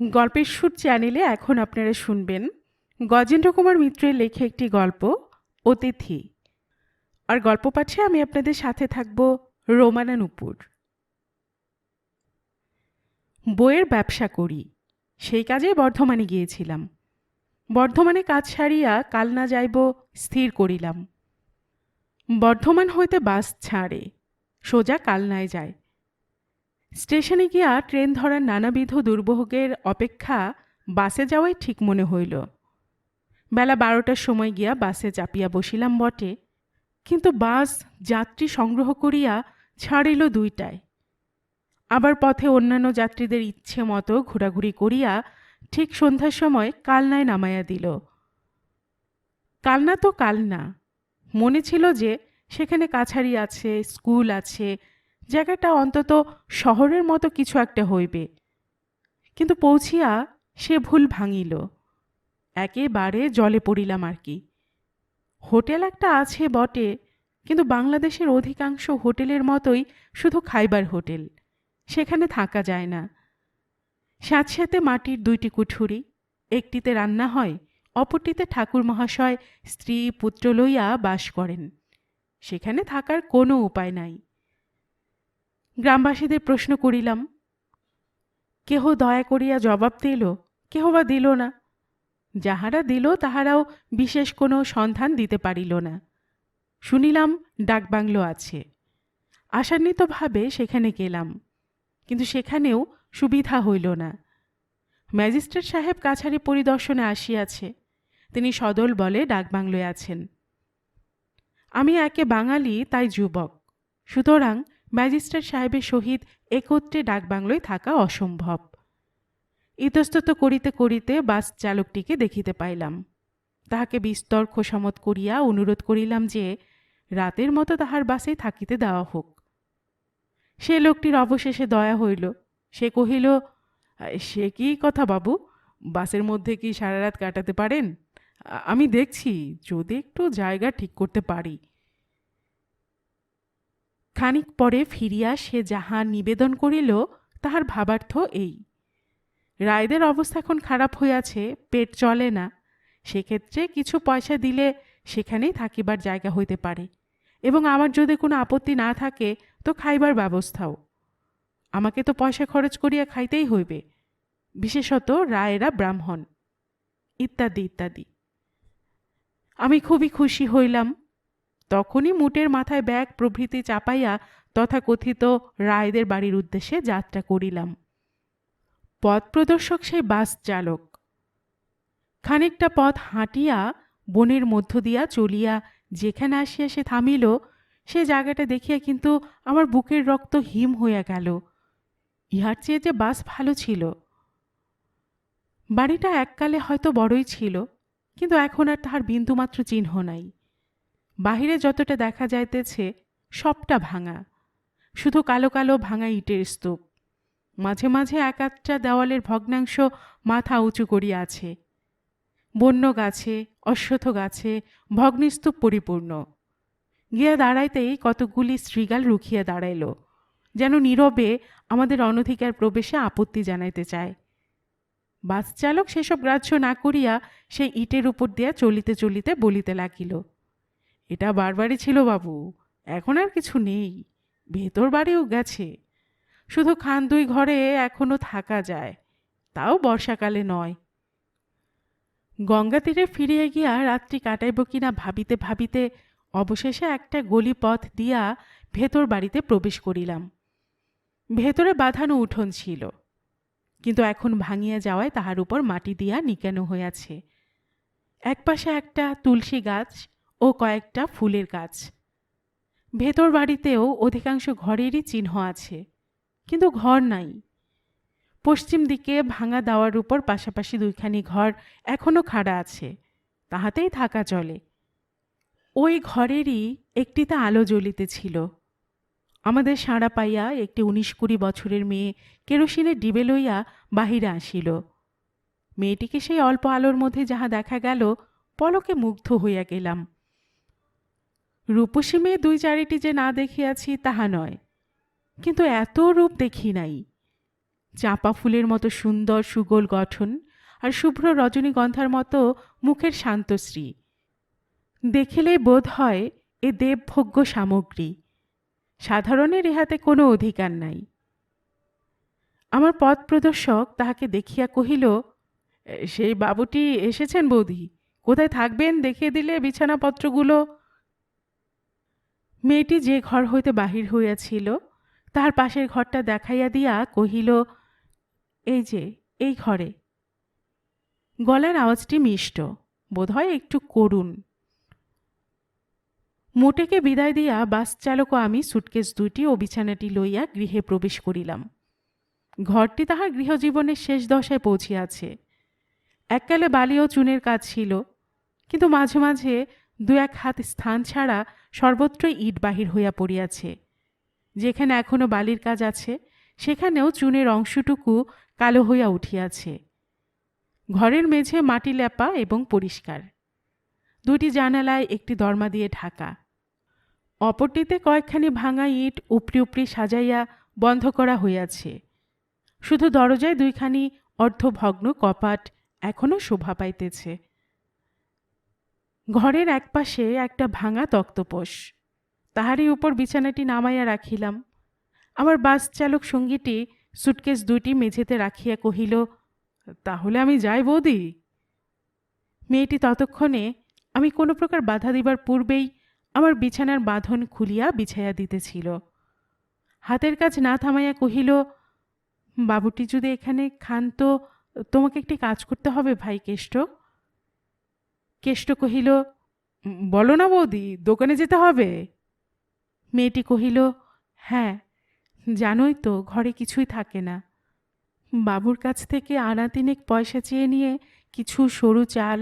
গল্পের সুর চ্যানেলে এখন আপনারা শুনবেন গজেন্দ্র কুমার মিত্রের লেখা একটি গল্প, অতিথি। আর গল্প পাঠে আমি আপনাদের সাথে থাকব রোমানা নুপুর বইয়ের ব্যবসা করি, সেই কাজে বর্ধমানে গিয়েছিলাম। বর্ধমানে কাজ সারিয়া কাল না যাইব স্থির করিলাম। বর্ধমান হইতে বাস ছাড়ে, সোজা কালনায় যায়। স্টেশনে গিয়া ট্রেন ধরার নানাবিধ দুর্ভোগের অপেক্ষা বাসে যাওয়াই ঠিক মনে হইল। বেলা বারোটার সময় গিয়া বাসে চাপিয়া বসিলাম বটে, কিন্তু বাস যাত্রী সংগ্রহ করিয়া ছাড়িল দুইটায়। আবার পথে অন্যান্য যাত্রীদের ইচ্ছে মতো ঘোরাঘুরি করিয়া ঠিক সন্ধ্যার সময় কালনায় নামাইয়া দিল। কালনা তো কালনা, মনে ছিল যে সেখানে কাছারি আছে, স্কুল আছে জায়গাটা অন্তত শহরের মতো কিছু একটা হইবে। কিন্তু পৌঁছিয়া সে ভুল ভাঙিল। একেবারে জলে পড়িলাম আর কি। হোটেল একটা আছে বটে, কিন্তু বাংলাদেশের অধিকাংশ হোটেলের মতোই শুধু খাইবার হোটেল। সেখানে থাকা যায় না। স্যাঁতস্যাঁতে মাটির দুইটি কুঠুরি, একটিতে রান্না হয়, অপরটিতে ঠাকুর মহাশয় স্ত্রী পুত্র লইয়া বাস করেন। সেখানে থাকার কোনো উপায় নাই। গ্রামবাসীদের প্রশ্ন করিলাম, কেহ দয়া করিয়া জবাব দিল, কেহ বা দিল না। যাহারা দিল, তাহারাও বিশেষ কোনো সন্ধান দিতে পারিল না। শুনিলাম ডাকবাংলো আছে। আশান্বিতভাবে সেখানে গেলাম, কিন্তু সেখানেও সুবিধা হইল না। ম্যাজিস্ট্রেট সাহেব কাছারি পরিদর্শনে আসিয়াছে, তিনি সদল বলে ডাকবাংলোয় আছেন। আমি একে বাঙালি, তাই যুবক। সুতরাং ম্যাজিস্ট্রেট সাহেবের সহিত একত্রে ডাকবাংলোয় থাকা অসম্ভব। ইতস্তত করিতে করিতে বাস চালকটিকে দেখিতে পাইলাম। তাহাকে বিস্তর খোসামত করিয়া অনুরোধ করিলাম যে, রাতের মতো তাহার বাসে থাকিতে দেওয়া হোক। সে লোকটির অবশেষে দয়া হইল। সে কহিল, সে কি কথা বাবু? বাসের মধ্যে কি সারা রাত কাটাতে পারেন? আমি দেখছি, যদি একটু জায়গা ঠিক করতে পারি। খানিক পরে ফিরিয়া সে যাহা নিবেদন করিল, তাহার ভাবার্থ এই। রায়দের অবস্থা এখন খারাপ হইয়াছে, পেট চলে না। সেক্ষেত্রে কিছু পয়সা দিলে সেখানেই থাকিবার জায়গা হইতে পারে। এবং আমার যদি কোনো আপত্তি না থাকে, তো খাইবার ব্যবস্থাও। আমাকে তো পয়সা খরচ করিয়া খাইতেই হইবে। বিশেষত রায়েরা ব্রাহ্মণ। ইত্যাদি ইত্যাদি। আমি খুবই খুশি হইলাম। তখনই মুটের মাথায় ব্যাগ প্রভৃতি চাপাইয়া তথাকথিত রায়দের বাড়ির উদ্দেশ্যে যাত্রা করিলাম। পথ প্রদর্শক সেই বাস চালক। খানিকটা পথ হাঁটিয়া বনের মধ্য দিয়া চলিয়া যেখানে আসিয়া সে থামিল, সে জায়গাটা দেখিয়া কিন্তু আমার বুকের রক্ত হিম হইয়া গেল। ইহার চেয়ে যে বাস ভালো ছিল। বাড়িটা এককালে হয়তো বড়ই ছিল, কিন্তু এখন আর তাহার বিন্দুমাত্র চিহ্ন নাই। বাহিরে যতটা দেখা যাইতেছে, সবটা ভাঙা। শুধু কালো কালো ভাঙা ইটের স্তূপ। মাঝে মাঝে এক আধটা দেওয়ালের ভগ্নাংশ মাথা উঁচু করিয়া আছে বন্য গাছে অশ্বথ গাছে ভগ্নিস্তূপ পরিপূর্ণ। গিয়া দাঁড়াইতেই কতকগুলি শ্রীগাল রুখিয়া দাঁড়াইল, যেন নীরবে আমাদের অনধিকার প্রবেশে আপত্তি জানাইতে চায়। বাস চালক সেসব গ্রাহ্য না করিয়া সে ইটের উপর দিয়া চলিতে চলিতে বলিতে লাগিল। এটা বারবারই ছিল বাবু, এখন আর কিছু নেই, ভেতর বাড়িও গেছে। শুধু খান দুই ঘরে এখনও থাকা যায়, তাও বর্ষাকালে নয়। গঙ্গা তীরে ফিরিয়া গিয়া রাত্রি কাটাইব কিনা ভাবিতে ভাবিতে অবশেষে একটা গলি পথ দিয়া ভেতর বাড়িতে প্রবেশ করিলাম। ভেতরে বাঁধানো উঠোন ছিল, কিন্তু এখন ভাঙিয়া যাওয়ায় তাহার উপর মাটি দিয়া নিকানো হইয়াছে। একপাশে একটা তুলসী গাছ ও কয়েকটা ফুলের গাছ। ভেতর বাড়িতেও অধিকাংশ ঘরেরই চিহ্ন আছে, কিন্তু ঘর নাই। পশ্চিম দিকে ভাঙা দাওয়ার উপর পাশাপাশি দুইখানি ঘর এখনও খাড়া আছে, তাহাতেই থাকা চলে। ওই ঘরেরই একটিতে আলো জ্বলিতেছিল। আমাদের সাড়া পাইয়া একটি উনিশ কুড়ি বছরের মেয়ে কেরোসিনের ডিবে লইয়া বাহিরে আসিল। মেয়েটিকে সেই অল্প আলোর মধ্যে যাহা দেখা গেল, পলকে মুগ্ধ হইয়া গেলাম। রূপসী মেয়ে দুই চারিটি যে না দেখিয়াছি তাহা নয়। কিন্তু এত রূপ দেখি নাই। চাঁপা ফুলের মতো সুন্দর সুগোল গঠন আর শুভ্র রজনীগন্ধার মতো মুখের শান্তশ্রী দেখিলেই বোধ হয় এ দেবভোগ্য সামগ্রী। সাধারণের ইহাতে কোনো অধিকার নাই। আমার পথ প্রদর্শক তাহাকে দেখিয়া কহিল সেই বাবুটি এসেছেন বৌদি? কোথায় থাকবেন দেখিয়ে দিলে বিছানাপত্রগুলো? মেয়েটি যে ঘর হইতে বাহির হইয়াছিল, তাহার পাশের ঘরটা দেখাইয়া দিয়া কহিল, এই যে, এই ঘরে। গলার আওয়াজটি মিষ্ট, বোধহয় একটু করুণ। মোটেকে বিদায় দিয়া বাস চালক আমি সুটকেস দুইটি ও বিছানাটি লইয়া গৃহে প্রবেশ করিলাম। ঘরটি তাহার গৃহজীবনের শেষ দশায় পৌঁছিয়াছে। এককালে বালি ও চুনের কাজ ছিল, কিন্তু মাঝে মাঝে দু এক হাত স্থান ছাড়া সর্বত্রই ইট বাহির হইয়া পড়িয়াছে। যেখানে এখনও বালির কাজ আছে, সেখানেও চুনের অংশটুকু কালো হইয়া উঠিয়াছে। ঘরের মেঝে মাটি ল্যাপা এবং পরিষ্কার। দুটি জানালায় একটি দরমা দিয়ে ঢাকা। অপরটিতে কয়েকখানি ভাঙা ইট উপরি উপরি সাজাইয়া বন্ধ করা হইয়াছে। শুধু দরজায় দুইখানি অর্ধভগ্ন কপাট এখনও শোভা পাইতেছে। ঘরের একপাশে একটা ভাঙা তক্তপোষ। তাহারই উপর বিছানাটি নামাইয়া রাখিলাম। আমার বাস চালক সঙ্গীটি সুটকেস দুইটি মেঝেতে রাখিয়া কহিল, তাহলে আমি যাই বৌদি। মেয়েটি ততক্ষণে, আমি কোনো প্রকার বাধা দিবার পূর্বেই আমার বিছানার বাঁধন খুলিয়া বিছাইয়া দিতেছিল। হাতের কাজ না থামাইয়া কহিল, বাবুটি যদি এখানে খান তো তোমাকে একটি কাজ করতে হবে ভাই কেষ্ট। কেষ্ট কহিল বলো না বৌদি, দোকানে যেতে হবে? মেয়েটি কহিল হ্যাঁ জানোই তো ঘরে কিছুই থাকে না। বাবুর কাছ থেকে আনা তিনেক পয়সা চেয়ে নিয়ে কিছু সরু চাল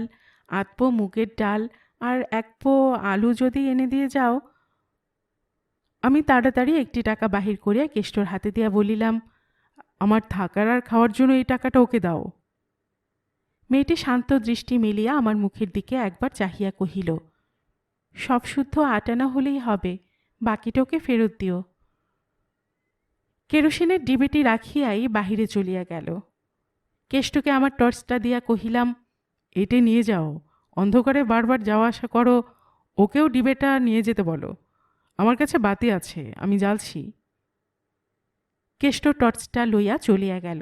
আতপো মুগের ডাল আর এক পো আলু যদি এনে দিয়ে যাও, আমি তাড়াতাড়ি একটি টাকা বাহির করিয়া কেষ্টর হাতে দিয়া বলিলাম, আমার থাকার আর খাওয়ার জন্য এই টাকাটা ওকে দাও। মেয়েটি শান্ত দৃষ্টি মেলিয়া আমার মুখের দিকে একবার চাহিয়া কহিল, সব শুদ্ধ আটানা হলেই হবে বাকিটা ওকে ফেরত দিও। কেরোসিনের ডিবেটি রাখিয়াই বাহিরে চলিয়া গেল। কেষ্টকে আমার টর্চটা দিয়া কহিলাম, এটে নিয়ে যাও, অন্ধকারে বারবার যাওয়া আসা করো, ওকেও ডিবেটা নিয়ে যেতে বলো। আমার কাছে বাতি আছে, আমি জ্বালছি। কেষ্ট টর্চটা লইয়া চলিয়া গেল।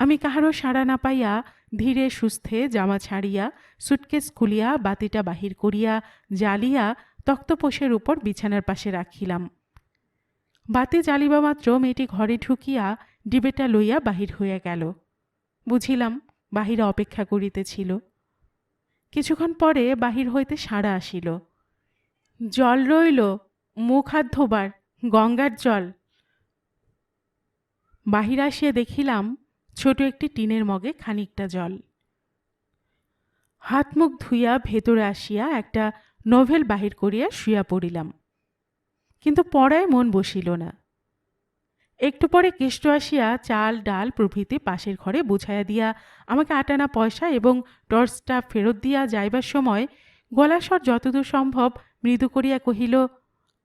আমি কাহারও সাড়া না পাইয়া ধীরে সুস্থে জামা ছাড়িয়া, সুটকেস খুলিয়া, বাতিটা বাহির করিয়া জ্বালিয়া তক্তপোষের উপর বিছানার পাশে রাখিলাম। বাতি জ্বালিবা মাত্র মেয়েটি ঘরে ঢুকিয়া ডিবেটা লইয়া বাহির হইয়া গেল। বুঝিলাম বাহিরে অপেক্ষা করিতেছিল। কিছুক্ষণ পরে বাহির হইতে সাড়া আসিল। জল রইল, মুখ হাত ধোবার, গঙ্গার জল। বাহির আসিয়া দেখিলাম ছোট একটি টিনের মগে খানিকটা জল। হাত মুখ ধুইয়া ভেতরে আসিয়া একটা নোভেল বাহির করিয়া শুইয়া পড়িলাম। কিন্তু পড়ায় মন বসিল না। একটু পরে কেষ্ট আসিয়া চাল, ডাল প্রভৃতি পাশের ঘরে বুঝাইয়া দিয়া আমাকে আটানা পয়সা এবং টর্চটা ফেরত দিয়া যাইবার সময় গলাস্বর যতদূর সম্ভব মৃদু করিয়া কহিল,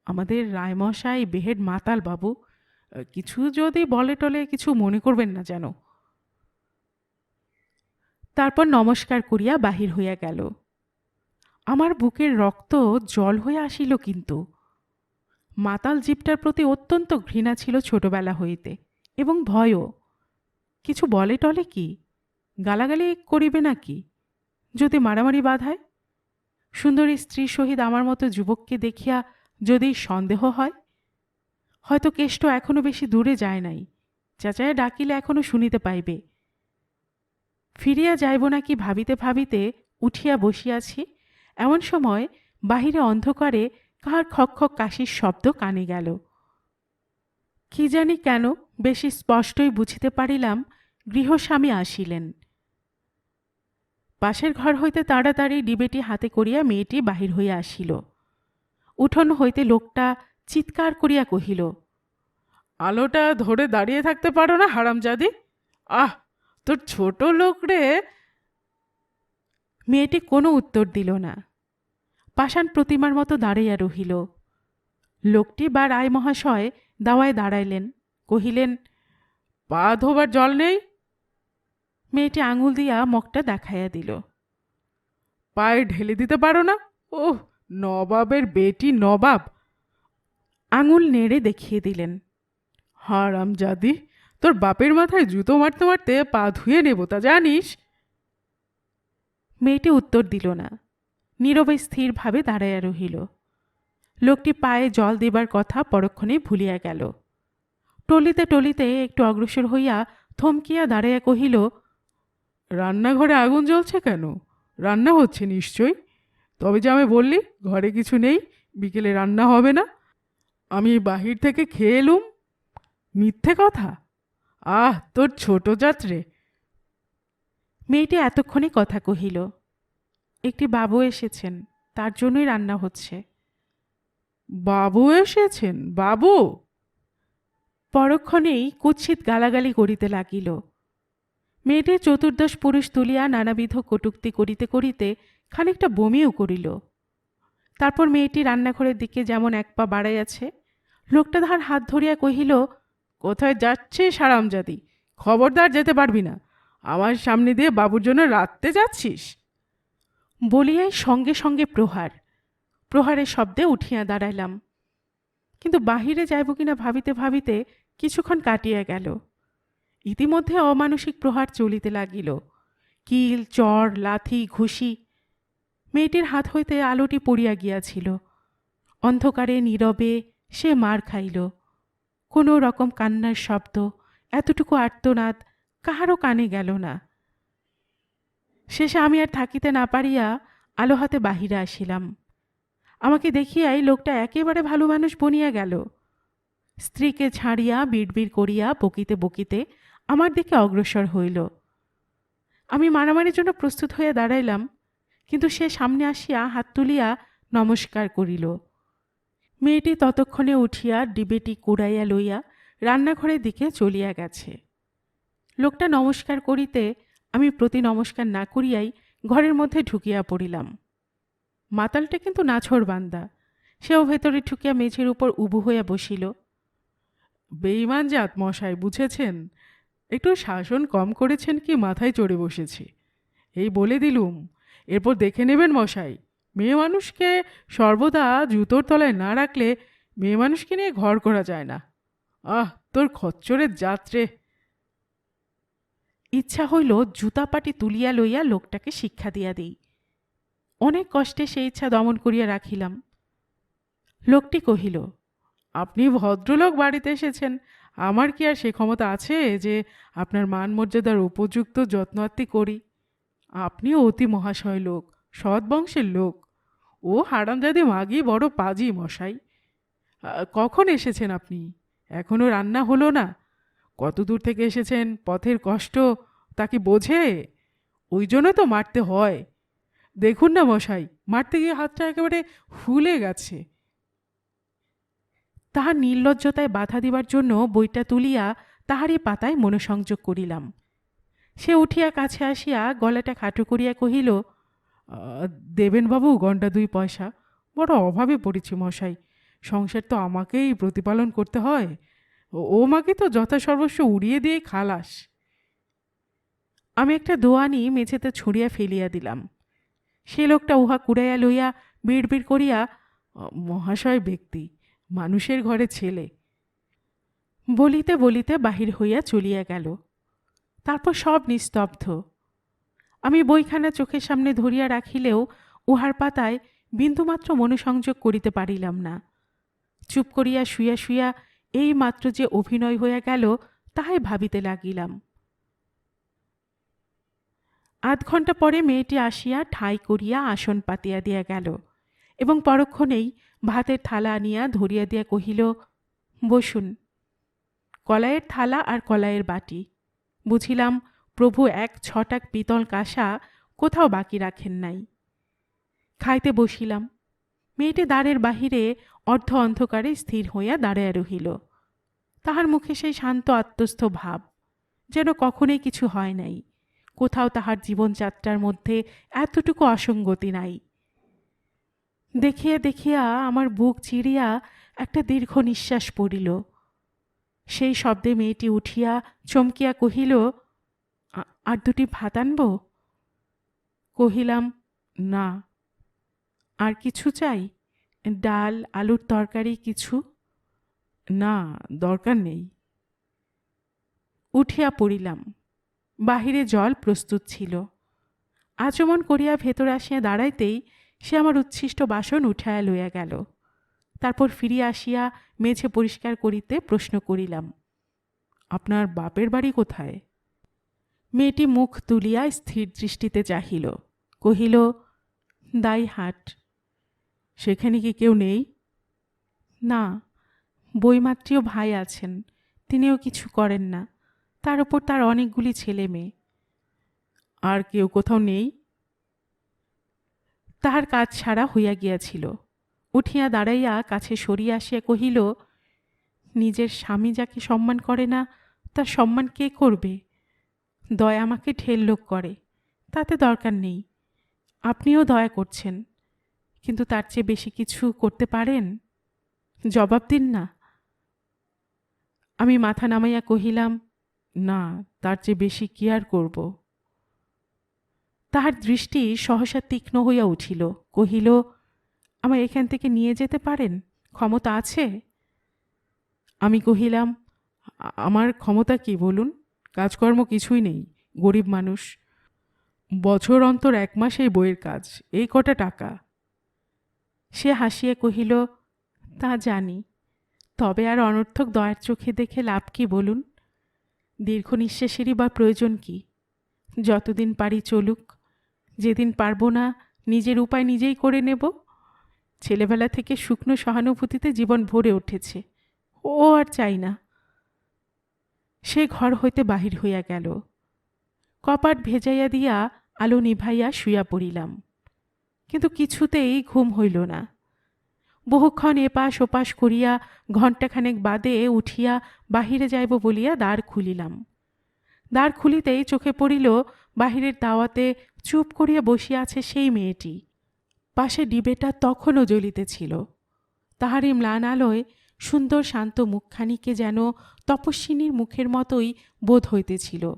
আমাদের রায়মশাই বেহেড মাতাল বাবু, কিছু যদি বলে টলে কিছু মনে করবেন না যেন। তারপর নমস্কার করিয়া বাহির হইয়া গেল। আমার বুকের রক্ত জল হয়ে আসিল কিন্তু। মাতাল জীবটার প্রতি অত্যন্ত ঘৃণা ছিল ছোটবেলা হইতে এবং ভয়ও। কিছু বলে টলে কি? গালাগালি করিবে নাকি যদি মারামারি বাধায়? সুন্দরী স্ত্রী সহিত আমার মতো যুবককে দেখিয়া যদি সন্দেহ হয়? হয়তো কেষ্ট এখনও বেশি দূরে যায় নাই। চাচায়া ডাকিলে এখনও শুনিতে পাইবে। ফিরিয়া যাইব নাকি ভাবিতে ভাবিতে উঠিয়া বসিয়াছি, এমন সময় বাহিরে অন্ধকারে কাহার খক কাশির শব্দ কানে গেল। কি জানি কেন বেশি স্পষ্টই বুঝিতে পারিলাম গৃহস্বামী আসিলেন। পাশের ঘর হইতে তাড়াতাড়ি ডিবেটি হাতে করিয়া মেয়েটি বাহির হইয়া আসিল। উঠোন হইতে লোকটা চিৎকার করিয়া কহিল, আলোটা ধরে দাঁড়িয়ে থাকতে পারো না হারামজাদি? আহ তোর ছোট লোক রে মেয়েটি কোনো উত্তর দিল না। পাষাণ প্রতিমার মতো দাঁড়াইয়া রহিল। লোকটি বা রায় মহাশয় দাওয়ায় দাঁড়াইলেন, কহিলেন, পা ধোবার জল নেই? মেয়েটি আঙুল দিয়া মগটা দেখাইয়া দিল। পায়ে ঢেলে দিতে পারো না? ওহ, নবাবের বেটি নবাব। আঙুল নেড়ে দেখিয়ে দিলেন হারাম জাদি তোর বাপের মাথায় জুতো মারতে মারতে পা ধুয়ে নেব তা জানিস? মেয়েটি উত্তর দিল না। নীরবে স্থিরভাবে দাঁড়াইয়া রহিল। লোকটি পায়ে জল দিবার কথা পরক্ষণে ভুলিয়া গেল। টলিতে টলিতে একটু অগ্রসর হইয়া থমকিয়া দাঁড়াইয়া কহিল রান্নাঘরে আগুন জ্বলছে কেন? রান্না হচ্ছে নিশ্চয়? তবে যে আমি বললি ঘরে কিছু নেই বিকেলে রান্না হবে না। আমি বাহির থেকে খেয়ে এলুম। মিথ্যে কথা? আহ, তোর ছোট যাত্রে। মেয়েটি এতক্ষণে কথা কহিল, একটি বাবু এসেছেন, তার জন্যই রান্না হচ্ছে। বাবু এসেছেন? বাবু? পরক্ষণেই কুৎসিত গালাগালি করিতে লাগিল। মেয়েটি চতুর্দশ পুরুষ তুলিয়া নানাবিধ কটুক্তি করিতে করিতে খানিকটা বমিও করিল। তারপর মেয়েটি রান্নাঘরের দিকে যেমন এক পা বাড়াইয়াছে, লোকটা তাহার হাত ধরিয়া কহিল কোথায় যাচ্ছে সারামজাদি? খবরদার যেতে পারবি না। আমার সামনে দিয়ে বাবুর জন্য রাত্রে যাচ্ছিস? বলিয়াই সঙ্গে সঙ্গে প্রহার, প্রহারের শব্দে উঠিয়া দাঁড়াইলাম। কিন্তু বাহিরে যাইব কিনা ভাবিতে ভাবিতে কিছুক্ষণ কাটিয়া গেল। ইতিমধ্যে অমানসিক প্রহার চলিতে লাগিল। কিল, চর, লাথি, ঘুষি, মেয়েটির হাত হইতে আলোটি পড়িয়া গিয়াছিল। অন্ধকারে, নীরবে সে মার খাইল। কোনো রকম কান্নার শব্দ, এতটুকু আর্তনাদ কাহারও কানে গেল না। শেষে আমি আর থাকিতে না পারিয়া আলো হাতে বাহিরে আসিলাম। আমাকে দেখিয়াই লোকটা একেবারে ভালো মানুষ বনিয়া গেল। স্ত্রীকে ছাড়িয়া বিড়বিড় করিয়া বকিতে বকিতে আমার দিকে অগ্রসর হইল। আমি মারামারির জন্য প্রস্তুত হইয়া দাঁড়াইলাম, কিন্তু সে সামনে আসিয়া হাত তুলিয়া নমস্কার করিল। মেয়েটি ততক্ষণে উঠিয়া ডিবেটি কুড়াইয়া লইয়া রান্নাঘরের দিকে চলিয়া গেছে। লোকটা নমস্কার করিতে আমি প্রতি নমস্কার না করিয়াই ঘরের মধ্যে ঢুকিয়া পড়িলাম। মাতালটা কিন্তু নাছর বান্দা। সেও ভেতরে ঠুকিয়া মেঝের উপর উবু হইয়া বসিল। বেইমান জাত মশাই, বুঝেছেন? একটু শাসন কম করেছেন কি মাথায় চড়ে বসেছে। এই বলে দিলুম, এরপর দেখে নেবেন মশাই। মেয়ে মানুষকে সর্বদা জুতোর তলায় না রাখলে মেয়ে মানুষকে নিয়ে ঘর করা যায় না। আহ, তোর খচ্চরের যাত্রে ইচ্ছা হইল জুতাপাটি তুলিয়া লইয়া লোকটাকে শিক্ষা দিয়া দিই। অনেক কষ্টে সেই ইচ্ছা দমন করিয়া রাখিলাম। লোকটি কহিল, আপনি ভদ্রলোক বাড়িতে এসেছেন। আমার কি আর সে ক্ষমতা আছে যে আপনার মান মর্যাদার উপযুক্ত যত্নার্থী করি? আপনিও অতি মহাশয় লোক সৎ বংশের লোক। ও হারামজাদে মাগি বড় পাজি মশাই। কখন এসেছেন আপনি? এখনও রান্না হলো না। কত দূর থেকে এসেছেন? পথের কষ্ট, তা কি বোঝে? ওই জন্য তো মারতে হয়। দেখুন না মশাই, মারতে গিয়ে হাতটা একেবারে ফুলে গেছে। তাহার নির্লজ্জতায় বাধা দিবার জন্য বইটা তুলিয়া তাহারই পাতায় মনোসংযোগ করিলাম। সে উঠিয়া কাছে আসিয়া গলাটা খাটো করিয়া কহিল "আহ, দেবেন বাবু গন্ডা দুই পয়সা। বড় অভাবে পড়েছি মশাই। সংসার তো আমাকেই প্রতিপালন করতে হয়। ও- ও মাকে তো যথাসর্বস্ব উড়িয়ে দিয়ে খালাস। আমি একটা দোয়ানি মেঝেতে ছড়িয়া ফেলিয়া দিলাম। সে লোকটা উহা কুড়াইয়া লইয়া বিড় বিড় করিয়া মহাশয় ব্যক্তি মানুষের ঘরে ছেলে। বলিতে বলিতে বাহির হইয়া চলিয়া গেল। তারপর সব নিস্তব্ধ। আমি বইখানা চোখের সামনে ধরিয়া রাখিলেও উহার পাতায় বিন্দুমাত্র মনোসংযোগ করিতে পারিলাম না। চুপ করিয়া শুইয়া শুইয়া এই মাত্র যে অভিনয় হইয়া গেল, তাহাই ভাবিতে লাগিলাম। আধ ঘণ্টা পরে মেয়েটি আসিয়া ঠাঁই করিয়া আসন পাতিয়া দিয়া গেল এবং পরক্ষণেই ভাতের থালা আনিয়া ধরিয়া দিয়া কহিল, বসুন। কলাইয়ের থালা আর কলাইয়ের বাটি। বুঝিলাম প্রভু এক ছটাক পিতল কাঁসা কোথাও বাকি রাখেন নাই। খাইতে বসিলাম। মেয়েটি দ্বারের বাহিরে অর্ধ অন্ধকারে স্থির হইয়া দাঁড়াইয়া রহিল। তাহার মুখে সেই শান্ত আত্মস্থ ভাব, যেন কখনোই কিছু হয় নাই। কোথাও তাহার জীবনযাত্রার মধ্যে এতটুকু অসঙ্গতি নাই। দেখিয়া দেখিয়া আমার বুক চিরিয়া একটা দীর্ঘ নিঃশ্বাস পড়িল। সেই শব্দে মেয়েটি উঠিয়া চমকিয়া কহিল "আ- আর দুটি ভাত আনব? কহিলাম, না। আর কিছু চাই? ডাল, আলুর তরকারি কিছু? না, দরকার নেই। উঠিয়া পড়িলাম। বাহিরে জল প্রস্তুত ছিল। আচমন করিয়া ভেতর আসিয়া দাঁড়াইতেই সে আমার উচ্ছিষ্ট বাসন উঠায়া লইয়া গেল। তারপর ফিরিয়া আসিয়া মেঝে পরিষ্কার করিতে প্রশ্ন করিলাম, আপনার বাপের বাড়ি কোথায়? মেয়েটি মুখ তুলিয়া স্থির দৃষ্টিতে চাহিল, কহিল দাইহাট সেখানে কি কেউ নেই? না, বইমাত্রীয় ভাই আছেন, তিনিও কিছু করেন না, তার উপর তার অনেকগুলি ছেলে মেয়ে। আর কেউ কোথাও নেই? তাহার কাজ ছাড়া হইয়া গিয়াছিল। উঠিয়া দাঁড়াইয়া কাছে সরিয়া আসিয়া কহিল, নিজের স্বামী যাকে সম্মান করে না, তার সম্মান কে করবে? দয়া আমাকে ঢের লোক করে, তাতে দরকার নেই। আপনিও দয়া করছেন, কিন্তু তার চেয়ে বেশি কিছু করতে পারেন? জবাব দিন না। আমি মাথা নামাইয়া কহিলাম, না, তার চেয়ে বেশি কি আর করব? তাহার দৃষ্টি সহসা তীক্ষ্ণ হইয়া উঠিল, কহিল আমার এখান থেকে নিয়ে যেতে পারেন? ক্ষমতা আছে? আমি কহিলাম আমার ক্ষমতা কি বলুন? কাজকর্ম কিছুই নেই, গরিব মানুষ। বছর অন্তর এক মাস এই বইয়ের কাজ, এই কটা টাকা। সে হাসিয়া কহিল, তা জানি, তবে আর অনর্থক দয়ার চোখে দেখে লাভ কি বলুন? দীর্ঘ নিঃশ্বাসেরই বা প্রয়োজন কি? যতদিন পারি চলুক, যেদিন পারব না, নিজের উপায় নিজেই করে নেব। ছেলেবেলা থেকে শুকনো সহানুভূতিতে জীবন ভরে উঠেছে। ও আর চাই না। সে ঘর হইতে বাহির হইয়া গেল। কপাট ভেজাইয়া দিয়া আলো নিভাইয়া শুইয়া পড়িলাম। কিন্তু কিছুতেই ঘুম হইল না। বহুক্ষণ এপাশ ওপাশ করিয়া ঘণ্টাখানেক বাদে উঠিয়া বাহিরে যাইব বলিয়া দ্বার খুলিলাম। দ্বার খুলিতেই চোখে পড়িল, বাহিরের দাওয়াতে চুপ করিয়া বসিয়া আছে সেই মেয়েটি। পাশে ডিবেটা তখনও জ্বলিতেছিল। তাহারই ম্লান আলোয় সুন্দর শান্ত মুখখানিকে যেন তপস্বিনীর মুখের মতোই বোধ হইতেছিল।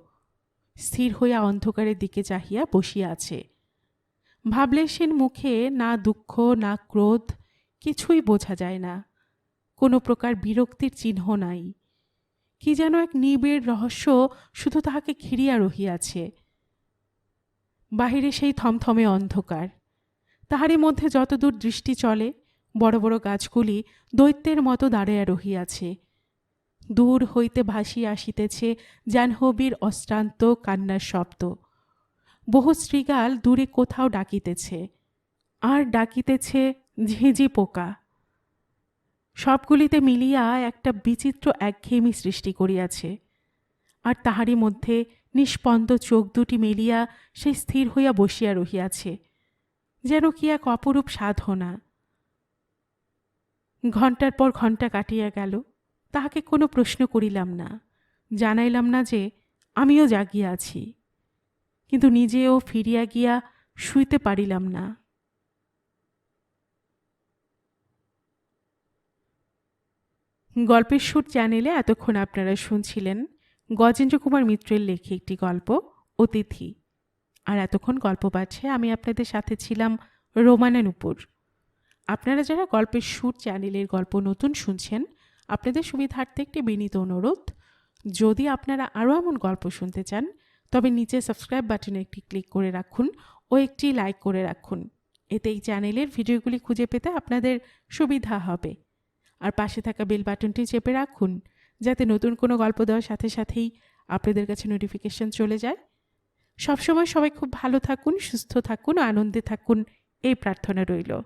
স্থির হইয়া অন্ধকারের দিকে চাহিয়া বসিয়া আছে। ভাবলেশীন মুখে না দুঃখ, না ক্রোধ, কিছুই বোঝা যায় না। কোনো প্রকার বিরক্তির চিহ্ন নাই। কি যেন এক নিবিড় রহস্য শুধু তাহাকে ঘিরিয়া রহিয়াছে। বাহিরে সেই থমথমে অন্ধকার। তাহারই মধ্যে যতদূর দৃষ্টি চলে বড় বড় গাছগুলি দৈত্যের মতো দাঁড়াইয়া রহিয়াছে। দূর হইতে ভাসিয়া আসিতেছে জাহ্নবীর অশ্রান্ত কান্নার শব্দ। বহু শ্রীগাল দূরে কোথাও ডাকিতেছে। আর ডাকিতেছে ঝিঁঝি পোকা। সবগুলিতে মিলিয়া একটা বিচিত্র একঘেয়েমি সৃষ্টি করিয়াছে। আর তাহারই মধ্যে নিষ্পন্দ চোখ দুটি মেলিয়া সে স্থির হইয়া বসিয়া রহিয়াছে। যেন কি এক অপরূপ সাধনা। ঘণ্টার পর ঘণ্টা কাটিয়া গেল, তাহাকে কোনো প্রশ্ন করিলাম না। জানাইলাম না যে আমিও জাগিয়া আছি, কিন্তু নিজেও ফিরিয়া গিয়া শুইতে পারিলাম না। গল্পের সুর চ্যানেলে এতক্ষণ আপনারা শুনছিলেন গজেন্দ্র কুমার মিত্রের লেখে একটি গল্প, অতিথি। আর এতক্ষণ গল্প পাচ্ছে আমি আপনাদের সাথে ছিলাম রোমানা নুপুর আপনারা যারা গল্পের সুর চ্যানেলের গল্প নতুন শুনছেন, আপনাদের সুবিধার্থে একটি বিনীত অনুরোধ। যদি আপনারা আরও এমন গল্প শুনতে চান, তবে নিচে সাবস্ক্রাইব বাটনে একটি ক্লিক করে রাখুন ও একটি লাইক করে রাখুন। এতে এই চ্যানেলের ভিডিওগুলি খুঁজে পেতে আপনাদের সুবিধা হবে। আর পাশে থাকা বেল বাটনটি চেপে রাখুন, যাতে নতুন কোনো গল্প দেওয়ার সাথে সাথেই আপনাদের কাছে নোটিফিকেশন চলে যায়। সবসময় সবাই খুব ভালো থাকুন, সুস্থ থাকুন আনন্দে থাকুন। এই প্রার্থনা রইল।